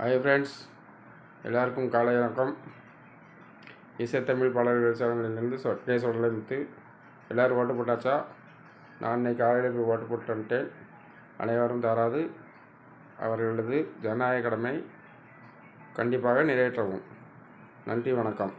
Hi friends எல்லாருக்கும் காலை வணக்கம். இசைத்தமிழ் பாடல்கள் சேனலிலிருந்து சொட்னே சொல்லலை முத்து எல்லோரும் ஓட்டு போட்டாச்சா? நான் இன்னைக்கு காலையில் போய் ஓட்டு போட்டு வந்துட்டேன். அனைவரும் தராது. அவர்களது ஜனநாயக கடமை கண்டிப்பாக நிறைவேற்றவும். நன்றி வணக்கம்.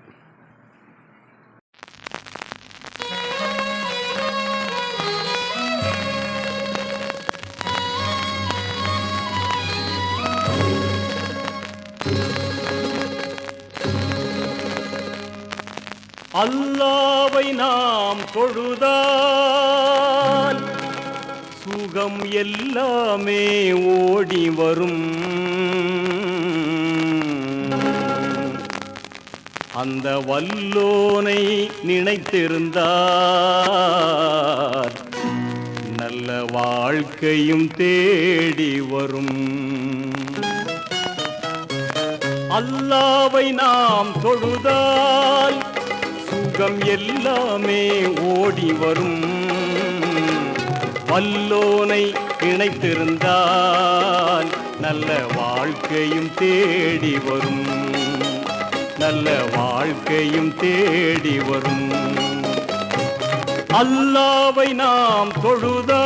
அல்லாவை நாம் தொழுதால் சுகம் எல்லாமே ஓடி வரும். அந்த வல்லோனை நினைத்திருந்தார். நல்ல வாழ்க்கையும் தேடி வரும். அல்லாவை நாம் தொழுதா உலகம் எல்லாமே ஓடி வரும். வல்லோனை இணைத்திருந்தால் நல்ல வாழ்க்கையும் தேடி வரும். நல்ல வாழ்க்கையும் தேடி வரும். அல்லாவை நாம் தொழுதா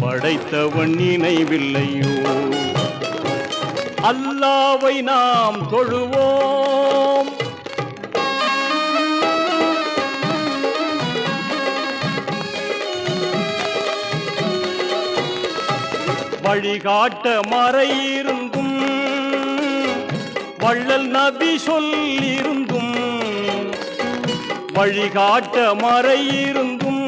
படைத்தவன் நினைவில்லையோ? அல்லாவை நாம் தொழுவோம். வழிகாட்ட மறையிருந்தும் வள்ளல் நபி சொல்லிருந்தும் வழிகாட்ட மறையிருந்தும்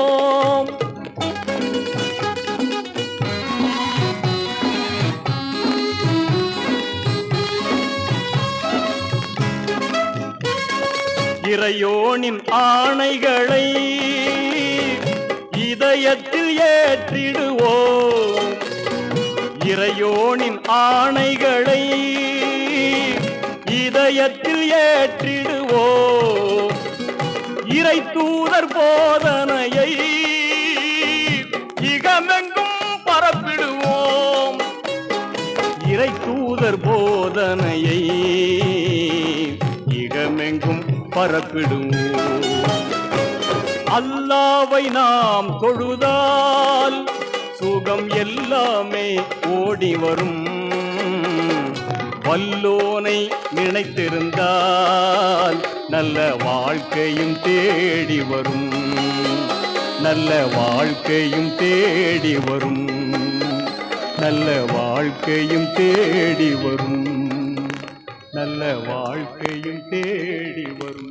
இறையோனின் ஆணைகளை இதயத்தில் ஏற்றிடுவோம். இறையோனின் ஆணைகளை இதயத்தில் ஏற்றிடுவோம். இறை தூதர் போதனையை இகமெங்கும் பரப்பிடுவோம். இறை தூதர் போதனையை இகமெங்கும் பரப்பிடுவோம் அல்லாவை நாம் தொழுதால் சுகம் எல்லாமே ஓடி வரும் வல்லோனை நினைத்திருந்தால் நல்ல வாழ்க்கையும் தேடி வரும். நல்ல வாழ்க்கையும் தேடி வரும். நல்ல வாழ்க்கையும் தேடி வரும். நல்ல வாழ்க்கையும் தேடி வரும்.